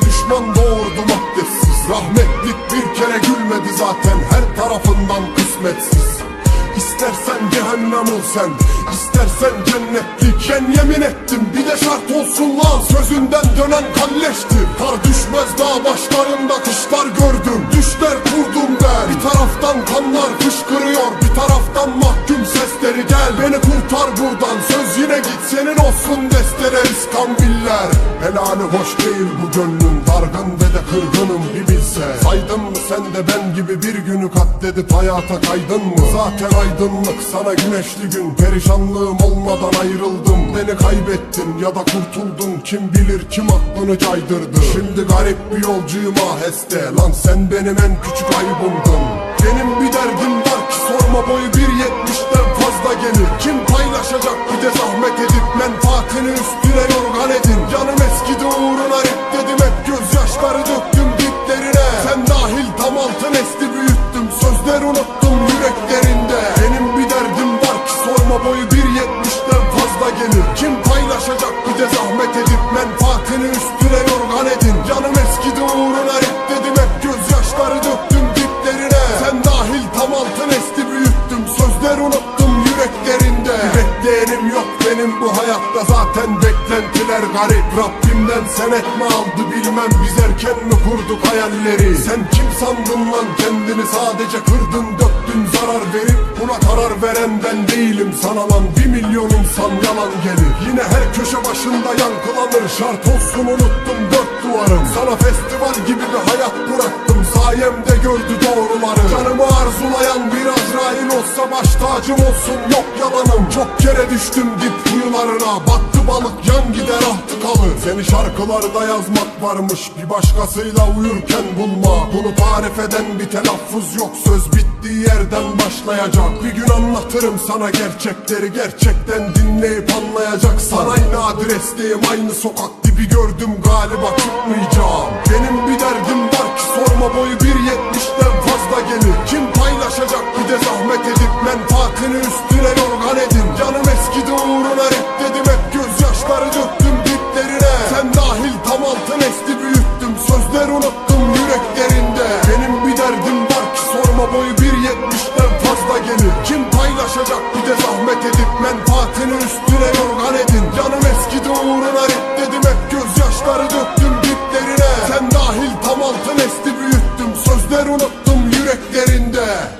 düşman doğurdum abdestsiz. Rahmetlik bir kere gülmedi zaten her tarafından kısmetsiz. İstersen cehennem ol sen istersen cennetlik Ben yemin ettim. Bir de şart olsun lan Sözünden dönen kalleştir Kar düşmez dağ başlarında kışlar gördüm. Düşler kurdum ben. Bir taraftan kanlar fışkırıyor Bir taraftan mahkum sesleri. Gel Beni kurtar buradan söz yine git. Senin olsun destere iskambiller Helali hoş değil bu gönlüm Dargın ve de kırgınım bir bilse. Saydın mı sen de ben gibi bir günü katledip hayata kaydın mı? Zaten aydınlık sana güneşli gün. Perişanlığım olmadan ayrıldım. Beni kaybettin ya da kurtuldun. Kim bilir kim aklını caydırdı. Şimdi garip bir yolcuyum aheste. Lan sen benim en küçük aybımdın. Benim bir derdim var ki sorma boyu 1.70'den yüreklerinde Bir bekleyenim yok benim bu hayatta. Zaten beklentiler garip. Rabbimden senet mi aldı bilmem. Biz erken mi kurduk hayalleri? Sen kim sandın lan kendini? Sadece kırdın döktün. Zarar verip Buna karar veren ben değilim. Sana lan bir milyon insan yalan gelir. Yine her köşe başında yankılanır. Şart olsun unuttum dört duvarım. Sana festival gibi bir hayat bıraktım baş tacım olsun Yok yalanım. Çok kere düştüm dip kuyularına Battı balık yan gider ahtı kalır Seni şarkılarda yazmak varmış. Bir başkasıyla uyurken bulma. Bunu tarif eden bir telaffuz yok. Söz bittiği yerden başlayacak. Bir gün anlatırım sana gerçekleri. Gerçekten dinleyip anlayacaksın Aynı adresteyim aynı sokak dibi gördüm galiba çıkmayacağım. Benim bir derdim var ki sorma boyu 1.70'den unuttum yüreklerinde. Benim bir derdim var ki sorma boyu bir yetmişten fazla gelir. Kim paylaşacak bir de zahmet edip menfaatini üstüne yorgan edin. Canım eskidi uğruna reddedim hep gözyaşları döktüm diplerine. Sen dahil tam altın esti büyüttüm sözler unuttum yüreklerinde.